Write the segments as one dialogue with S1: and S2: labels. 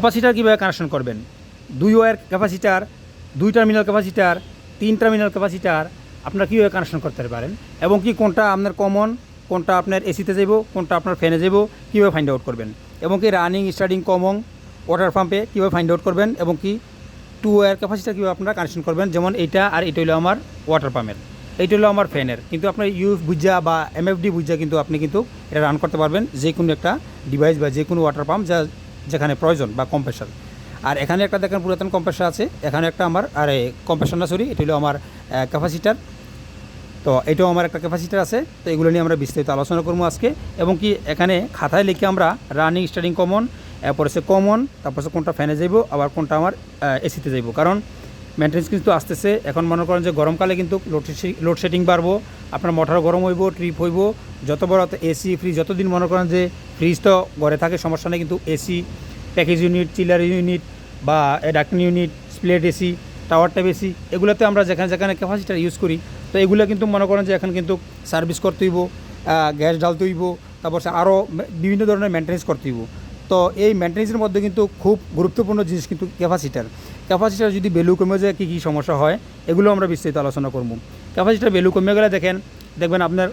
S1: Capacitor কীভাবে connection করবেন? দুই ওয়ার ক্যাপাসিটার, দুই টার্মিনাল ক্যাপাসিটার, তিন টার্মিনাল ক্যাপাসিটার, আপনারা কীভাবে কানেকশন করতে পারেন? এবং কি কোনটা আপনার কমন কোনটা আপনার এসিতে যাব কোনটা আপনার ফ্যানে যাব কীভাবে ফাইন্ড আউট করবেন? এবং কি রানিং স্টার্টিং কমন ওয়াটার পাম্পে কীভাবে ফাইন্ড আউট করবেন? এবং কি টু ওয়ার ক্যাপাসিটার কীভাবে আপনারা কানেকশন করবেন? যেমন এইটা আর এটা হলো আমার ওয়াটার পাম্পের এইটা হলো আমার ফ্যানের কিন্তু আপনার ইউএফ বুঝা বা এমএফডি বুঝা কিন্তু আপনি কিন্তু এটা রান করতে পারবেন। যে কোনো একটা ডিভাইস বা যে কোনো ওয়াটার পাম্প যা যেখানে প্রয়োজন বা কম্প্রেসার। আর এখানে একটা দেখেন পুরাতন কম্প্রেসার আছে, এখানে একটা আমার, আর, কম্প্রেসার না, সরি, এটা হলো আমার ক্যাপাসিটার। তো এটাও আমার একটা ক্যাপাসিটার আছে, তো এগুলো নিয়ে আমরা বিস্তারিত আলোচনা করব আজকে। এবং কি এখানে খাতায় লিখে আমরা রানিং স্টার্টিং কমন এরপর সে কমন তারপর সে কোনটা ফ্যানে যাইব, আবার কোনটা আমার এসিতে যাইব। কারণ মেনটেন্স কিন্তু আসতেছে। এখন মনে করেন যে গরমকালে কিন্তু লোড লোডশেডিং বাড়বো, আপনার মোটর গরম হইব ট্রিপ হইব, যত বড় এসি ফ্রিজ যতদিন মনে করেন যে ফ্রিজ তো ঘরে থাকে, সমস্যা নেই, কিন্তু AC package unit chiller unit বা ducting unit split AC tower type AC এগুলোতে আমরা যেখানে যেখানে ক্যাপাসিটার ইউজ করি, তো এগুলো কিন্তু মনে করেন যে এখন কিন্তু সার্ভিস করতে হইব গ্যাস ঢালতে হইব, তারপর আরও বিভিন্ন ধরনের মেনটেন্স করতে হইব। তো এই মেনটেন্সের মধ্যে কিন্তু খুব গুরুত্বপূর্ণ জিনিস কিন্তু ক্যাপাসিটার ক্যাপাসিটার যদি ভ্যালু কমে যায়, কী কী সমস্যা হয়? এগুলো আমরা বিস্তারিত আলোচনা করব। ক্যাপাসিটার ভ্যালু কমে গেলে দেখেন, দেখবেন আপনার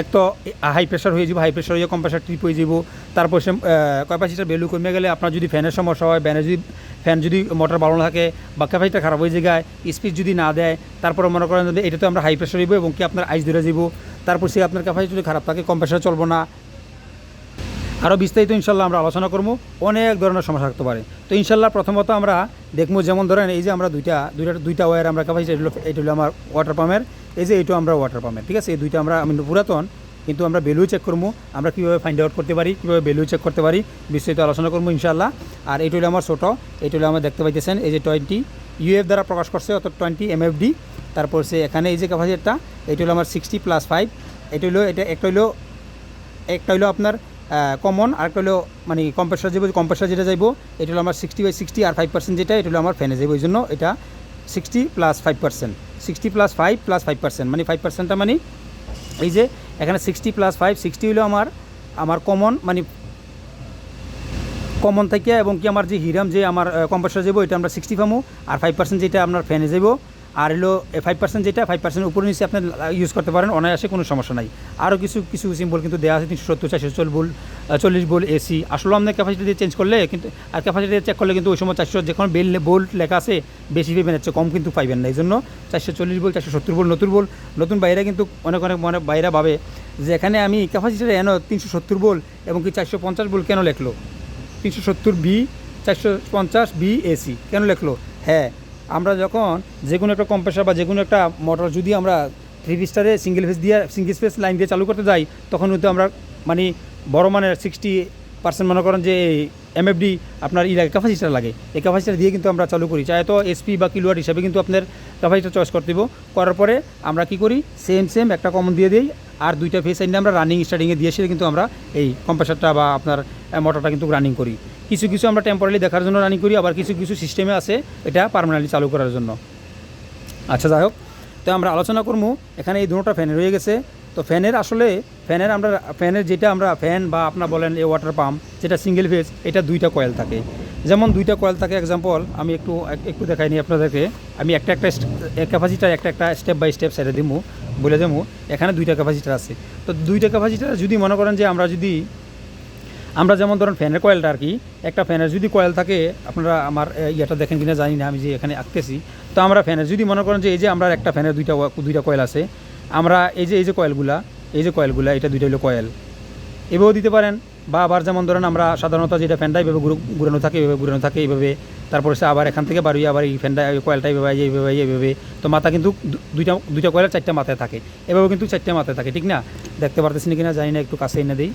S1: এক তো হাই প্রেশার হয়ে যাব হাই প্রেশার হয়ে কম্প্রেসার ট্রিপ হয়ে যাব তারপর সে ক্যাপাসিটার ভ্যালু কমে গেলে আপনার যদি ফ্যানের সমস্যা হয় ফ্যানে যদি ফ্যান যদি মোটর ভালো না থাকে বা ক্যাপাসিটার খারাপ হয়ে যায় স্পিড যদি না দেয়, তারপর মনে করেন যদি এটাতে আমরা হাই প্রেশার হইব এবং কি আপনার আইস ধরে যাব তারপর সে আপনার ক্যাপাসিটি যদি খারাপ থাকে কম্প্রেসার চলবো না। আরও বিস্তারিত ইনশাল্লাহ আমরা আলোচনা করব। অনেক ধরনের সমস্যা থাকতে পারে। তো ইনশাল্লাহ প্রথমত আমরা দেখব যেমন ধরেন এই যে আমরা দুইটা দুইটা দুইটা ওয়ার আমরা ক্যাপাসিটি এটা হলো আমার ওয়াটার পাম্পের এই যে এইটা আমরা ওয়াটার পাম্পের ঠিক আছে? এই দুইটা আমরা, আমি পুরাতন, কিন্তু আমরা ভ্যালু চেক করব। আমরা কীভাবে ফাইন্ড আউট করতে পারি, কীভাবে ভ্যালু চেক করতে পারি, বিস্তারিত আলোচনা করব ইনশাল্লাহ। আর এইটা হলো আমার ছোটো এইটা হলো আমরা দেখতে পাইতেছেন, এই যে টোয়েন্টি ইউএফ দ্বারা প্রকাশ করছে, অর্থাৎ টোয়েন্টি এমএফডি তারপর সে এখানে এই যে ক্যাপাসিটিটা এইটা হলো আমার সিক্সটি প্লাস ফাইভ এটা হলো, এটা একটা হলো একটা হলো আপনার কমন আর হলো মানে কম্প্রেসার যাব কম্প্রেসার যেটা যাইবো, এটা হলো আমার সিক্সটি বাই সিক্সটি আর ফাইভ পার্সেন্ট যেটা, এটা হলো আমার ফ্যানে যাব এই জন্য এটা sixty plus five percent sixty plus five plus five percent মানে ফাইভ পার্সেন্টটা মানে এই যে, এখানে সিক্সটি প্লাস ফাইভ সিক্সটি হলো আমার আমার কমন মানে কমন থেকে, এবং কি আমার যে হিরাম যে আমার কম্প্রেসার যাব এটা আমরা সিক্সটি পামো, আর ফাইভ পার্সেন্ট যেটা আপনার ফ্যানে যাব আর হলো ফাইভ পার্সেন্ট যেটা ফাইভ পার্সেন্ট উপরে নিচে আপনি ইউজ করতে পারেন, অনায়াসে কোনো সমস্যা নাই। আরও কিছু কিছু সিম্বল কিন্তু দেওয়া আছে, তিনশো সত্তর, চারশো চল বল চল্লিশ বল এসি আসলে আপনার ক্যাপাসিটি দিয়ে চেঞ্জ করলে কিন্তু, আর ক্যাপাসিটি চেক করলে কিন্তু ওই সময় চারশো, যখন বেল বোল্ট লেখা আছে, বেশি পেবেন হচ্ছে, কম কিন্তু পাইবেন না। এই জন্য চারশো চল্লিশ বল চারশো সত্তর বল নতুন বল নতুন বাইরে কিন্তু অনেক অনেক মনে বাইরা ভাবে যে এখানে আমি ক্যাপাসিটি এনো, তিনশো সত্তর বল এবং কি চারশো পঞ্চাশ বল কেন লেখলো? তিনশো সত্তর বি চারশো পঞ্চাশ বি এসি কেন লেখলো? হ্যাঁ আমরা যখন যে কোনো একটা কম্প্রেসার বা যে কোনো একটা মোটর যদি আমরা থ্রি স্টারে সিঙ্গেল ফেস দিয়ে সিঙ্গেল ফেস লাইন দিয়ে চালু করতে যাই, তখন কিন্তু আমরা মানে বড় মানের সিক্সটি পার্সেন্ট মনে করেন যে এমএফডি আপনার ই লাগে ক্যাপাসিটার লাগে। এই ক্যাপাসিটার দিয়ে কিন্তু আমরা চালু করি। চাहे তো এসপি বা কিলোয়াট হিসাবে কিন্তু আপনার ক্যাপাসিটার চয়েস করতে দিব। করার পরে আমরা কি করি? সেম সেম একটা কমন দিয়ে দিই। আর দুইটা ফেস আইনে আমরা রানিং স্টার্টিংয়ে দিয়ে সেটা কিন্তু আমরা এই কম্প্রেসারটা বা আপনার মোটরটা কিন্তু রানিং করি। কিছু কিছু আমরা টেম্পোরারি দেখার জন্য রানিং করি, আবার কিছু কিছু সিস্টেমে আছে, এটা পার্মানেন্টলি চালু করার জন্য। আচ্ছা যাই হোক। তো আমরা আলোচনা করব এখানে এই দুটোটা ফ্যান রয়ে গেছে। তো ফ্যানের আসলে ফ্যানের আমরা ফ্যানের যেটা আমরা ফ্যান বা আপনার বলেন এই ওয়াটার পাম্প যেটা সিঙ্গেল ফেজ এটা দুইটা কয়েল থাকে। যেমন দুইটা কয়েল থাকে এক্সাম্পল আমি একটু একটু দেখাই নিই আপনাদেরকে। আমি একটা একটা ক্যাপাসিটার একটা একটা স্টেপ বাই স্টেপ সাইডে দিমু, বলে দেবো এখানে দুইটা ক্যাপাসিটার আছে। তো দুইটা ক্যাপাসিটার যদি মনে করেন যে আমরা যদি আমরা যেমন ধরেন ফ্যানের কয়েলটা আর কি, একটা ফ্যানের যদি কয়েল থাকে, আপনারা আমার ইয়েটা দেখেন কিনা জানি না, আমি যে এখানে আঁকতেছি। তো আমরা ফ্যানের যদি মনে করেন যে এই যে আমরা একটা ফ্যানের দুইটা দুইটা কয়েল আছে, আমরা এই যে এই যে কয়েলগুলা, এই যে কয়েলগুলা, এটা দুইটা হলো কয়েল। এভাবেও দিতে পারেন, বা আবার যেমন ধরেন আমরা সাধারণত যেটা ফ্যানটা এইভাবে ঘুরানো থাকে এইভাবে ঘুরানো থাকে এইভাবে তারপরে সে আবার এখান থেকে বাড়িয়ে আবার এই ফ্যানটা কয়েলটা এইভাবে এই এইভাবে এই এইভাবে তো মাথা কিন্তু দুইটা দুইটা কয়েলের চারটা মাথায় থাকে। এভাবে কিন্তু চারটে মাথায় থাকে, ঠিক না? দেখতে পারতেছি না কিনা জানি না, একটু কাছে এনে দিই।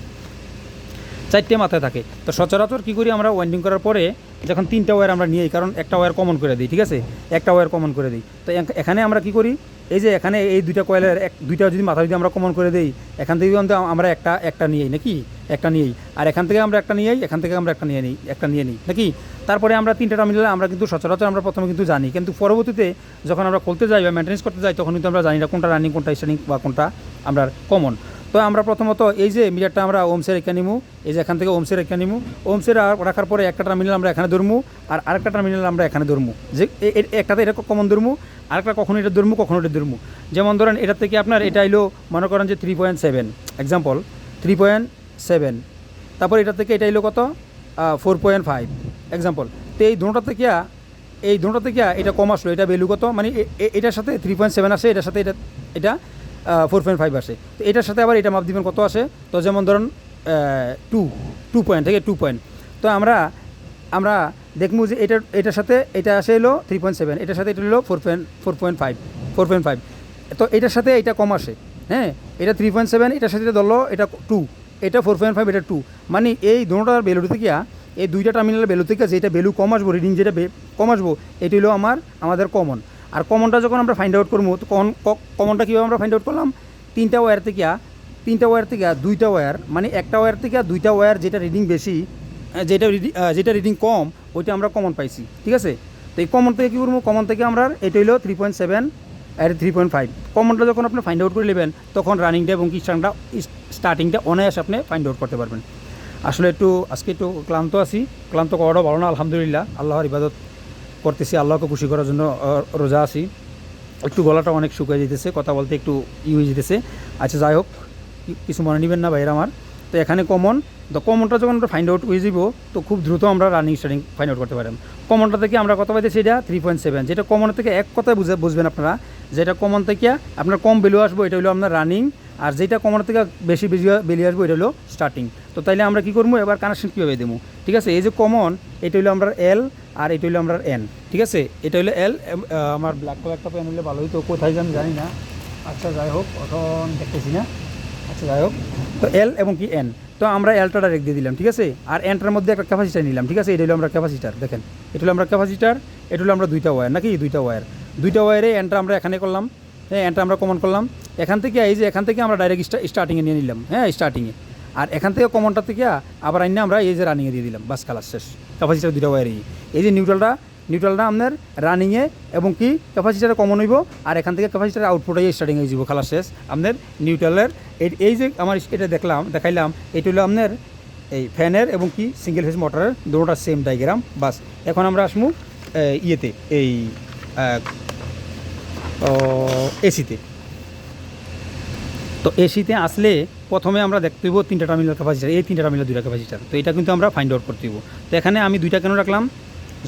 S1: চারটে মাথায় থাকে। তো সচরাচর কী করি আমরা ওয়াইন্ডিং করার পরে যখন তিনটা ওয়্যার আমরা নিই কারণ একটা ওয়্যার কমন করে দিই, ঠিক আছে? একটা ওয়্যার কমন করে দিই। তো এখানে আমরা কি করি? এই যে এখানে এই দুইটা কয়েলের এক, দুইটা যদি মাথা যদি আমরা কমন করে দিই, এখান থেকে আমরা একটা একটা নিয়েই, নাকি? একটা নিয়েই। আর এখান থেকে আমরা একটা নিয়েই, এখান থেকে আমরা একটা নিয়ে নিই, একটা নিয়ে নিই, নাকি? তারপরে আমরা তিনটা মিলে আমরা কিন্তু সচরাচর আমরা প্রথমে কিন্তু জানি। কিন্তু পরবর্তীতে যখন আমরা খুলতে যাই বা মেনটেন্স করতে যাই, তখন কিন্তু আমরা জানি না কোনটা রানিং কোনটা স্টার্নিং বা কোনটা আমরা কমন তো আমরা প্রথমত এই যে মিটারটা আমরা ওমসের এখানে নিমু, এই যে এখান থেকে ওমসের এখানে নিমু। ওমসের আর- রাখার পরে একটা টার্মিনাল আমরা এখানে ধরমু, আর আরেকটা টার্মিনাল আমরা এখানে ধরমু। যে একটাতে এটা কমন ধরমু, আরেকটা কখনো এটা ধরমু, কখনো এটা ধরমু। যেমন ধরেন এটা থেকে আপনার এটা এলো মনে করেন যে three point seven example three point seven তারপর এটা থেকে এটা এলো কত? ফোর পয়েন্ট ফাইভ এক্সাম্পল তো এই দুটোটা থেকে, এই দুটোটা থেকে এটা কম আসলো, এটা ভ্যালু কত? মানে এটার সাথে থ্রি পয়েন্ট সেভেন আসে এটার সাথে এটা এটা ফোর পয়েন্ট ফাইভ আসে। তো এটার সাথে আবার এটা মাপ দিবেন কত আসে? তো যেমন ধরুন টু টু পয়েন্ট থেকে টু পয়েন্ট তো আমরা আমরা দেখব যে এটার এটার সাথে এটা আসে এলো থ্রি পয়েন্ট সেভেন এটার সাথে এটা হলো four point four point five four point five তো এটার সাথে এটা কম আসে হ্যাঁ? এটা থ্রি পয়েন্ট সেভেন এটার সাথে এটা ধরলো, এটা টু এটা ফোর পয়েন্ট ফাইভ এটা টু মানে এই দুটোটার বেলু থেকে এই দুইটা টার্মিনালের বেলু থেকে যেটা বেলু কম আসব রিডিং যেটা কম আসব, এটি হলো আমার, আমাদের কমন আর কমনটা যখন আমরা ফাইন্ড আউট করব, তো কমনটা কীভাবে আমরা ফাইন্ড আউট করলাম? তিনটা ওয়্যার থেকে, তিনটা ওয়্যার থেকে দুইটা ওয়্যার মানে একটা ওয়্যার থেকে দুইটা ওয়্যার যেটা রিডিং বেশি যেটা যেটা রিডিং কম, ওইটা আমরা কমন পাইছি, ঠিক আছে? তো এই কমন থেকে কী করব? কমন থেকে আমরা, এটা হইল থ্রি পয়েন্ট সেভেন আর থ্রি পয়েন্ট ফাইভ কমনটা যখন আপনি ফাইন্ড আউট করে নেবেন, তখন রানিংটা এবং কিস্টানটা স্টার্টিংটা অনায়াসে আপনি ফাইন্ড আউট করতে পারবেন। আসলে একটু, আজকে একটু ক্লান্ত আছি, ক্লান্ত করাটাও ভালো না, আলহামদুলিল্লাহ, আল্লাহর ইবাদত। করতেছি, আল্লাহকে খুশি করার জন্য রোজা আছি। একটু গলাটা অনেক শুকিয়ে যেতেছে কথা বলতে একটু ই হয়ে যেতেছে আচ্ছা যাই হোক, কিছু মনে নেবেন না ভাইয়ের আমার। তো এখানে কমন তো কমনটা যখন আমরা ফাইন্ড আউট হয়ে যাব, তো খুব দ্রুত আমরা রানিং স্টার্টিং ফাইন্ড আউট করতে পারেন কমনটা থেকে আমরা কত পাইতেছি এটা? থ্রি পয়েন্ট সেভেন যেটা কমন থেকে এক কথায় বুঝে বুঝবেন আপনারা, যেটা কমন থেকে আপনার কম ভ্যালু আসব এটা হলো আপনার রানিং আর যেটা কমন থেকে বেশি বেরিয়ে আসব এটা হলো স্টার্টিং তো তাইলে আমরা কী করব? এবার কানেকশন কীভাবে দেবো? ঠিক আছে, এই যে কমন এটা হলো আমরা এল আর এটা হলো আমরা এন ঠিক আছে, এটা হলো এল আমার ব্ল্যাক কালারটা পেন হলে ভালো হইতো। কোথায় যান জানি না। আচ্ছা যাই হোক এখন দেখতেছি না। আচ্ছা যাই হোক। তো এল এবং কি এন তো আমরা এলটা ডাইরেক্ট দিয়ে দিলাম, ঠিক আছে? আর এনটার মধ্যে একটা ক্যাপাসিটার নিলাম, ঠিক আছে? এটা হলো আমরা ক্যাপাসিটার দেখেন। এটা হলো আমরা ক্যাপাসিটার এটা হলো আমরা দুইটা ওয়্যার নাকি? দুইটা ওয়্যার দুইটা ওয়ারে এনটা আমরা এখানে করলাম হ্যাঁ এনটা আমরা কমন করলাম। এখান থেকে এই যে, এখান থেকে আমরা ডাইরেক্ট স্টার্টিংয়ে নিয়ে নিলাম হ্যাঁ স্টার্টিংয়ে আর এখান থেকে কমনটা থেকে আবার আইনে আমরা এই যে রানিংয়ে দিয়ে দিলাম, বাস কালার শেষ। ক্যাপাসিটার দুইটা ওয়্যারই এই। যে নিউট্রালটা নিউট্রালটা আপনার রানিংয়ে এবং কি ক্যাপাসিটারে কমন হইব, আর এখান থেকে ক্যাপাসিটার আউটপুট স্টার্টিং হয়ে যাব খালাস শেষ। আপনার নিউট্রালের এই যে আমার এটা দেখলাম, দেখাইলাম, এটা হলো আপনার এই ফ্যানের এবং কি সিঙ্গেল ফেজ মোটরের দুটোটা সেম ডাইগ্রাম বাস। এখন আমরা আসব ইয়েতে, এই এসিতে তো। এসিতে আসলে প্রথমে আমরা দেখতে হইব তিনটা টার্মিনাল ক্যাপাসিটার এই তিনটা টার্মিনাল দুইটা ক্যাপাসিটার তো এটা কিন্তু আমরা ফাইন্ড আউট করতে তো এখানে আমি দুইটা কেন রাখলাম?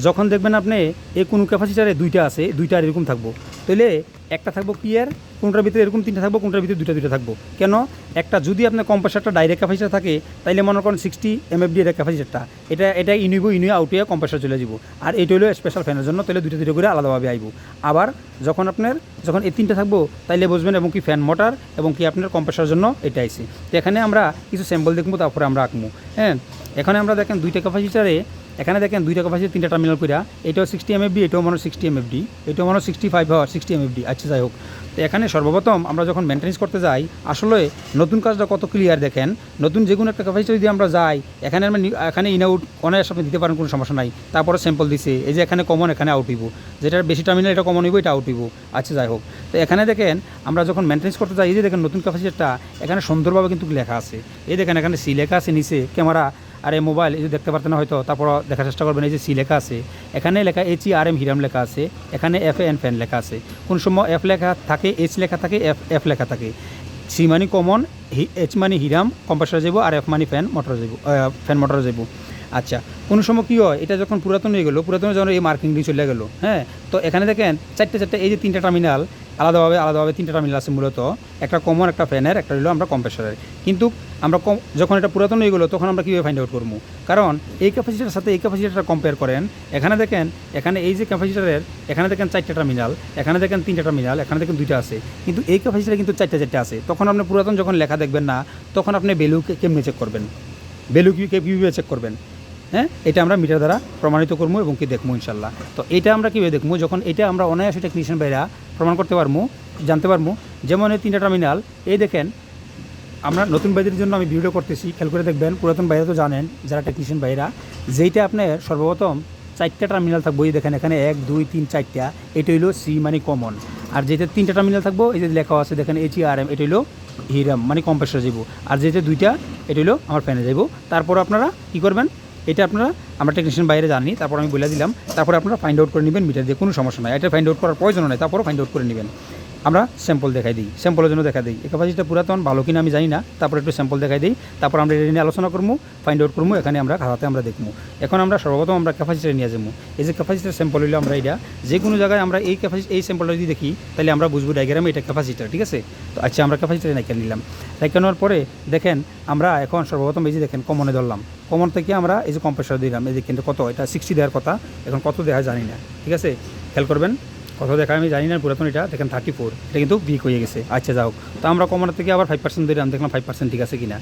S1: যখন দেখবেন আপনি এই কোনো ক্যাপাসিটারে দুইটা আছে, দুইটা এরকম থাকব। তাহলে একটা থাকব ক্লিয়ার কোনটার ভিতরে এরকম তিনটা থাকব, কোনটার ভিতরে দুইটা দুইটা থাকব। কেন? একটা যদি আপনার কম্প্রেসারটা ডাইরেক্ট ক্যাপাসিটার থাকে, তাইলে মনে করেন সিক্সটি এম এমএফডি এটা ক্যাপাসিটারটা এটা এটা ইনুইব ইনুয়ে আউটিয়ে কম্প্রেসার চলে যাব আর এটা হলো স্পেশাল ফ্যানের জন্য তাহলে দুইটা দুইটা করে আলাদাভাবে আইব। আবার যখন আপনার, যখন এই তিনটা থাকব, তাইলে বুঝবেন এবং কি ফ্যান মোটর এবং কি আপনার কম্প্রেসার জন্য এটা আইসি তো এখানে আমরা কিছু স্যাম্পল দেখব, তারপরে আমরা আঁকবো। হ্যাঁ? এখানে আমরা দেখেন দুইটা ক্যাপাসিটারে এখানে দেখেন দুইটা ক্যাপাসিটি তিনটা টার্মিনাল কইরা, এটাও সিক্সটি এম এমএফডি এটাও মনে সিক্সটি এমএফডি এটাও মনে সিক্সটি ফাইভ হওয়ার সিক্সটি এমএফডি আচ্ছা যাই হোক। তো এখানে সর্বপ্রথম আমরা যখন মেনটেন্স করতে যাই, আসলে নতুন কাজটা কত ক্লিয়ার দেখেন, নতুন যে কোনো একটা ক্যাপাসিটি যদি আমরা যাই, এখানে আমরা এখানে ইন আউট অনায়াস আপনি দিতে পারেন, কোনো সমস্যা নাই। তারপরে স্যাম্পল দিছে, এই যে এখানে কমন এখানে আউট হইব। যেটার বেশি টার্মিনাল এটা কমন হইব, এটা আউট হইব। আচ্ছা যাই হোক। তো এখানে দেখেন, আমরা যখন মেনটেন্স করতে যাই, এই যে দেখেন নতুন ক্যাপাসিটিটা এখানে সুন্দরভাবে কিন্তু লেখা আছে। এই দেখেন এখানে সি লেখা আছে নিচে, ক্যামেরা আর এই মোবাইল এই যে দেখতে পারতেন হয়তো, তারপর দেখার চেষ্টা করবেন, এই যে সি লেখা আছে। এখানে লেখা এইচ আর এম হিরাম লেখা আছে, এখানে এফ এন ফ্যান লেখা আছে। কোন সময় এফ লেখা থাকে এইচ লেখা থাকে এফ এফ লেখা থাকে। সি মানি কমন এইচ মানি হিরাম কম্পাসার যাব আর এফ মানি ফ্যান মোটর যাব ফ্যান মোটর যাব আচ্ছা কোনো সময় কী হয়, এটা যখন পুরাতন হয়ে গেলো পুরাতন যখন এই মার্কিং দিয়ে চলে গেলো হ্যাঁ তো এখানে দেখেন, চারটে চারটে, এই যে তিনটা টার্মিনাল আলাদাভাবে আলাদাভাবে তিনটা টার্মিনাল আছে মূলত। একটা কমন একটা ফ্যানের একটা হলো আমরা কম্প্রেসারের কিন্তু আমরা কম যখন এটা পুরাতন হয়ে গেলো, তখন আমরা কীভাবে ফাইন্ড আউট করব? কারণ এই ক্যাপাসিটার সাথে এই ক্যাপাসিটিটা কম্পেয়ার করেন, এখানে দেখেন, এখানে এই যে ক্যাপাসিটারের এখানে দেখেন চারটা টার্মিনাল এখানে দেখেন তিনটা টার্মিনাল এখানে দেখেন দুইটা আছে। কিন্তু এই ক্যাপাসিটারে কিন্তু চারটে চারটে আছে। তখন আপনি পুরাতন যখন লেখা দেখবেন না, তখন আপনি ভ্যালু কেমনে চেক করবেন? ভ্যালু কীভাবে চেক করবেন? হ্যাঁ এটা আমরা মিটার দ্বারা প্রমাণিত করব এবং কি দেখব ইনশাল্লাহ। তো এটা আমরা কীভাবে দেখব যখন এটা আমরা অনায়াসে টেকনিশিয়ান ভাইরা প্রমাণ করতে পারব জানতে পারব যেমন এই তিনটা টার্মিনাল এই দেখেন, আমরা নতুন বাইদের জন্য আমি ভিডিও করতেছি, খেয়াল করে দেখবেন, পুরাতন বাইরে তো জানেন, যারা টেকনিশিয়ান বাইরা যেইটা আপনার সর্বপ্রথম চারটা টার্মিনাল থাকব, এই দেখেন এখানে এক, দুই, তিন, চারটা, এটা হইল সি মানে কমন আর যেটা তিনটা টার্মিনাল থাকব, এই যে লেখা আছে, দেখেন এইচ আর এম এটা হইল হিরাম মানে কম্প্রেসর যাব আর যে যে দুইটা, এটা হলো আমার ফ্যানে যাব তারপর আপনারা কী করবেন? এটা আপনারা, আমরা টেকনিশিয়ান বাইরে জানি তারপর আমি বলে দিলাম, তারপরে আপনারা ফাইন্ড আউট করে নেবেন, মিটার দিয়ে কোনো সমস্যা নাই। এটা ফাইন্ড আউট করার প্রয়োজন নেই তারপরে ফাইন্ড আউট করে নেবেন। আমরা স্যাম্পল দেখাই দিই স্যাম্পলের জন্য দেখা দিই। ক্যাপাসিটিটা পুরাতন, ভালো কিনা আমি জানি না, তারপর একটু স্যাম্পল দেখাই দিই, তারপর আমরা এটা নিয়ে আলোচনা করব ফাইন্ড আউট করব এখানে আমরা খাতাতে আমরা দেখব এখন আমরা সর্বপ্রথম আমরা ক্যাপাসিটি নিয়ে যাব। এই যে ক্যাপাসিটার স্যাম্পল হইল আমরা এটা যে কোনো জায়গায় আমরা এই ক্যাপাসিটি এই স্যাম্পলটা যদি দেখি, তাহলে আমরা বুঝব ডায়াগ্রামে এটা ক্যাপাসিটার ঠিক আছে? তো আচ্ছা আমরা ক্যাপাসিটার নাইকেল নিলাম। নাইকেল নেওয়ার পরে দেখেন, আমরা এখন সর্বপ্রথম এই যে দেখেন কমনে ধরলাম। কমন থেকে আমরা এই যে কম্প্রেসার দিলাম, এই যে কিন্তু কত, এটা সিক্সটি দেওয়ার কথা, এখন কত দেখা জানি না, ঠিক আছে? খেয়াল করবেন। কত দেখা আমি জানি না পুরাতন এটা, দেখেন থার্টি ফোর এটা কিন্তু বিক হয়ে গেছে। আচ্ছা যাও তো আমরা কমানোর থেকে আবার ফাইভ পার্সেন্ট দিলাম দেখলাম ফাইভ পার্সেন্ট ঠিক আছে কিনা।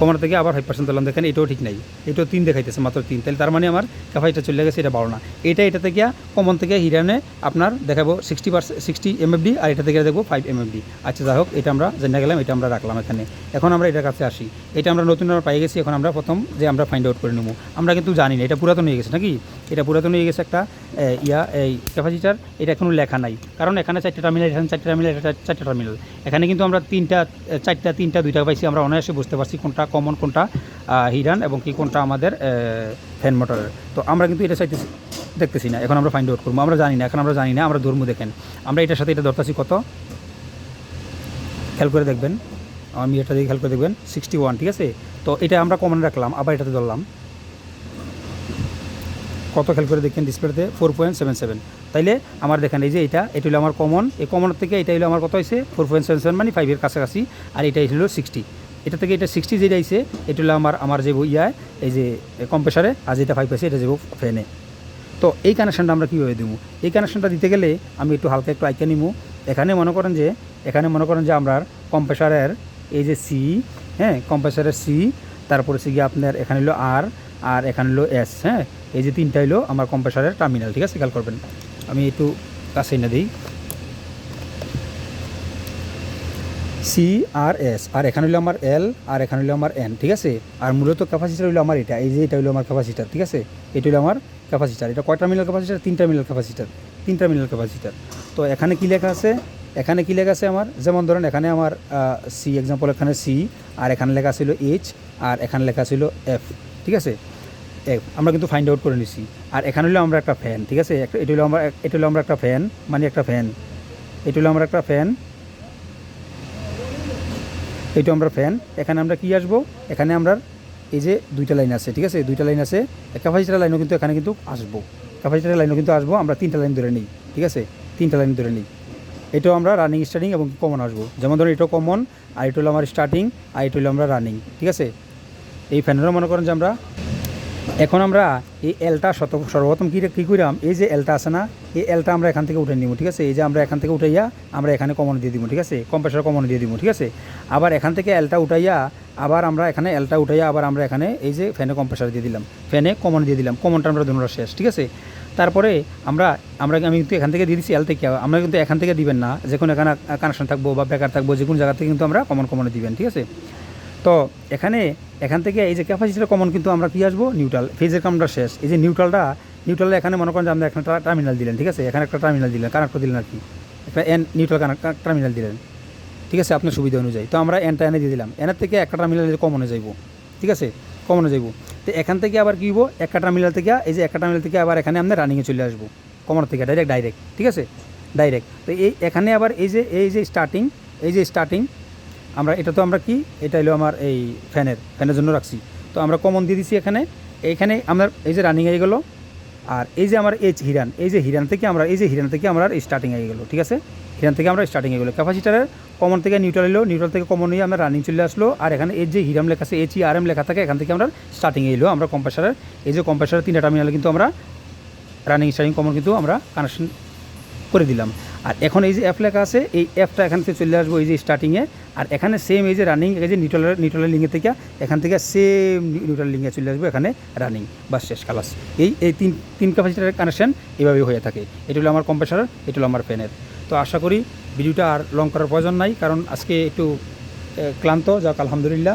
S1: কমানোর থেকে আবার ফাইভ পার্সেন্ট দিলাম দেখেন এটাও ঠিক নাই। এটাও তিন দেখাইতেছে, মাত্র তিন। তাহলে তার মানে আমার ক্যাপাসিটা চলে গেছে, এটা বারো না। এটা এটা থেকে কমন থেকে হিরানে আপনার দেখাবো সিক্সটি পার্সেন্ট সিক্সটি এমএফডি আর এটা থেকে দেখব ফাইভ এমএফডি আচ্ছা যাই হোক, এটা আমরা জেনে গেলাম, এটা আমরা রাখলাম এখানে। এখন আমরা এটার কাছে আসি। এটা আমরা নতুন আমরা পাই গেছি, এখন আমরা প্রথম যে আমরা ফাইন্ড আউট করে নেব। আমরা কিন্তু জানি না, এটা পুরাতন হয়ে গেছে নাকি? এটা পুরাতন হয়ে গেছে একটা ইয়া এই ক্যাপাসিটার এটা এখনও লেখা নাই। কারণ এখানে চারটে টার্মিনাল এখানে চারটে টার্মিনাল এটা চারটে টার্মিনাল এখানে কিন্তু আমরা তিনটা চারটা, তিনটা, দুইটা পাইছি। আমরা অনায়াসে বুঝতে পারছি কোনটা কমন কোনটা হিরান এবং কি কোনটা আমাদের ফ্যান মোটরের তো আমরা কিন্তু এটা চাইতেছি, দেখতেছি না। এখন আমরা ফাইন্ড আউট করব। আমরা জানি না, এখন আমরা জানি না। আমরা ধর্ম দেখেন। আমরা এটার সাথে এটা ধরতেছি কত? খেয়াল করে দেখবেন। আমি এটা দিয়ে খেয়াল করে দেখবেন। সিক্সটি ওয়ান ঠিক আছে? তো এটা আমরা কমন রাখলাম, আবার এটাতে ধরলাম। কত খেয়াল করে দেখেন ডিসপ্লেতে ফোর পয়েন্ট সেভেন সেভেন তাইলে আমার দেখেন এই যে এটা এটা হলো আমার কমন এই কমন থেকে এটা হলো আমার কত হয়েছে ফোর পয়েন্ট সেভেন সেভেন মানে ফাইভের কাছাকাছি। আর এটা হলো সিক্সটি এটা থেকে এটা সিক্সটি যেটা আইছে এটা হলো আমার আমার যে ইয়া, এই যে কম্প্রেসারে আর যেটা ফাইভ আছে এটা যাব ফ্যানে তো এই কানেকশানটা আমরা কীভাবে দেবো? এই কানেকশানটা দিতে গেলে আমি একটু হালকা একটু আইকে নিবো এখানে মনে করেন যে, এখানে মনে করেন যে আমরা কম্প্রেসারের এই যে সি হ্যাঁ কম্প্রেসারের সি তারপরে হচ্ছে গিয়ে আপনার এখানে হলো আর আর এখানে হলো এস হ্যাঁ। এই যে তিনটা হলো আমার কম্প্রেসারের টার্মিনাল ঠিক আছে? খেয়াল করবেন। আমি একটু কাছে না দিই। সি আর এস আর এখানে হলো আমার এল আর এখানে হলো আমার এন ঠিক আছে? আর মূলত ক্যাপাসিটার হলো আমার এটা, এই যে এটা হলো আমার ক্যাপাসিটার ঠিক আছে? এটা হলো আমার ক্যাপাসিটার এটা কয়টা মিলার ক্যাপাসিটার তিনটা মিলার ক্যাপাসিটার তিনটা মিলার ক্যাপাসিটার তো এখানে কী লেখা আছে? এখানে কী লেখা আছে আমার? যেমন ধরেন এখানে আমার সি এক্সাম্পল এখানে সি আর এখানে লেখা ছিল এইচ আর এখানে লেখা ছিল এফ ঠিক আছে? আমরা কিন্তু ফাইন্ড আউট করে নিছি। আর এখানে হলো আমরা একটা ফ্যান ঠিক আছে? এটা হলো আমরা, এটা হলো আমরা একটা ফ্যান মানে একটা ফ্যান এটা হলো আমরা একটা ফ্যান এইটা আমরা ফ্যান এখানে আমরা কি আসব? এখানে আমরা এই যে দুইটা লাইন আছে, ঠিক আছে? দুইটা লাইন আছে। ক্যাপাসিটার লাইনও কিন্তু এখানে কিন্তু আসব। ক্যাপাসিটার লাইনও কিন্তু আসব, আমরা তিনটা লাইন ধরে নিই, ঠিক আছে? তিনটা লাইন ধরে নিই। এটাও আমরা রানিং স্টার্টিং এবং কমন আসব। যেমন ধরুন এটাও কমন আর এটা হলো আমার স্টার্টিং আর এটা হলো আমরা রানিং ঠিক আছে? এই ফ্যানেরও মনে করেন যে আমরা এখন আমরা এই এলটা শত সর্বপ্রথম কী কী করিলাম এই যে এলটা আছে না, এই এলটা আমরা এখান থেকে উঠে নিব ঠিক আছে? এই যে আমরা এখান থেকে উঠাইয়া আমরা এখানে কমন দিয়ে দিব ঠিক আছে? কম্প্রেসার কমন দিয়ে দিব ঠিক আছে? আবার এখান থেকে এলটা উঠাইয়া আবার আমরা এখানে এলটা উঠাইয়া আবার আমরা এখানে এই যে ফ্যানে কম্প্রেসার দিয়ে দিলাম। ফ্যানে কমন দিয়ে দিলাম। কমনটা আমরা দুটো শেষ, ঠিক আছে? তারপরে আমরা আমরা আমি কিন্তু এখান থেকে দিয়ে দিচ্ছি এল থেকে আমরা কিন্তু এখান থেকে দিবেন না। যে কোনো এখানে কানেকশন থাকব বা বেকার থাকব যে কোনো জায়গা থেকে কিন্তু আমরা কমন কমনে দিবেন, ঠিক আছে? তো এখানে, এখান থেকে এই যে ক্যাপাসিটির কমন কিন্তু আমরা কী আসব? নিউট্রাল ফেজের কামটা শেষ। এই যে নিউট্রালটা নিউট্রালে এখানে মনে করেন যে আমরা একটা টার্মিনাল দিলেন, ঠিক আছে? এখানে একটা টার্মিনাল দিলেন কানেক্টর দিলেন আর কি। একটা এন নিউট্রাল টার্মিনাল দিলেন। ঠিক আছে? আপনার সুবিধা অনুযায়ী। তো আমরা এনটা এনে দিয়ে দিলাম। এনের থেকে একটা টার্মিনাল কমনে যাইব। ঠিক আছে? কমনে যাইব। তো এখান থেকে আবার কী হব একটা টার্মিনাল থেকে, এই যে একটা টার্মিনাল থেকে আবার এখানে আমরা রানিংয়ে চলে আসব। কমন থেকে ডাইরেক্ট ডাইরেক্ট ঠিক আছে? ডাইরেক্ট তো এই এখানে আবার এই যে এই যে স্টার্টিং এই যে স্টার্টিং আমরা, এটা তো আমরা কি? এটা হলো আমার এই ফ্যানের ফ্যানের জন্য রাখছি। তো আমরা কমন দিয়ে দিছি এখানে। এইখানে আমরা, এই যে রানিং হয়ে গেলো। আর এই যে আমার এইচ হিরান, এই যে হিরান থেকে আমরা, এই যে হিরান থেকে আমরা স্টার্টিং হয়ে গেলো, ঠিক আছে? হিরান থেকে আমরা স্টার্টিং হয়ে গেলো। ক্যাপাসিটারের কমন থেকে নিউট্রাল এলো নিউট্রাল থেকে কমন হয়ে আমরা রানিং চলে আসলো। আর এখানে এই যে হিরাম লেখা আছে এইচ আর এম লেখা থাকে, এখান থেকে আমরা স্টার্টিং এলো। আমরা কম্প্রেসারের এই যে কম্প্রেসারের তিনটা টার্মিনাল কিন্তু আমরা রানিং স্টার্টিং কমন কিন্তু আমরা কানেকশন করে দিলাম। আর এখন এই যে অ্যাপ লেখা আছে, এই অ্যাপটা এখান থেকে চলে আসব, এই যে স্টার্টিংয়ে আর এখানে সেম এই যে রানিং এই যে নিউট্রাল নিউট্রাল লিঙ্গের থেকে এখান থেকে সেম নিউট্রাল লিঙ্গে চলে আসব এখানে রানিং বা শেষ কালাস এই এই তিন তিন ক্যাপাসিটারের কানেকশন এভাবেই হয়ে থাকে। এটা হলো আমার কম্প্রেসার এটা হলো আমার ফ্যানের তো আশা করি ভিডিওটা আর লং করার প্রয়োজন নাই, কারণ আজকে একটু ক্লান্ত, যাক, আলহামদুলিল্লাহ।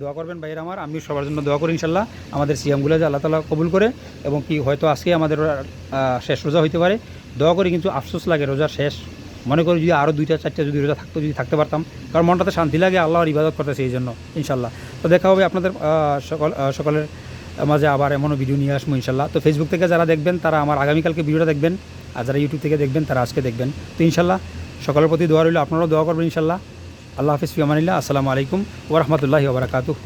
S1: দোয়া করবেন ভাইয়ের আমার আমি সবার জন্য দোয়া করি ইনশাল্লাহ। আমাদের সিয়ামগুলো যে আল্লাহ তালা কবুল করে, এবং কি হয়তো আজকে আমাদের শেষ রোজা হইতে পারে। দোয়া করি কিন্তু আফসোস লাগে, রোজার শেষ মনে করি যদি আরও দুইটা, চারটা যদি রোজা থাকতো, যদি থাকতে পারতাম। কারণ মনটাতে শান্তি লাগে, আল্লাহর ইবাদত করতেছে এই জন্য, ইনশাল্লাহ। তো দেখা হবে আপনাদের সকল সকলের মাঝে আবার এমনও ভিডিও নিয়ে আসব, ইনশাল্লাহ। তো ফেসবুক থেকে যারা দেখবেন, তারা আমার আগামীকালকে ভিডিওটা দেখবেন, আর যারা ইউটিউব থেকে দেখবেন, তারা আজকে দেখবেন। তো ইনশাল্লাহ, সকলের প্রতি দোয়া রইল, আপনারাও দোয়া করবেন, ইনশাল্লাহ। আল্লাহ হাফিজ ফিয়ামানিল্লাহ আসসালামু আলাইকুম ওরহমতুল্লাহি ওবরাকাতুহ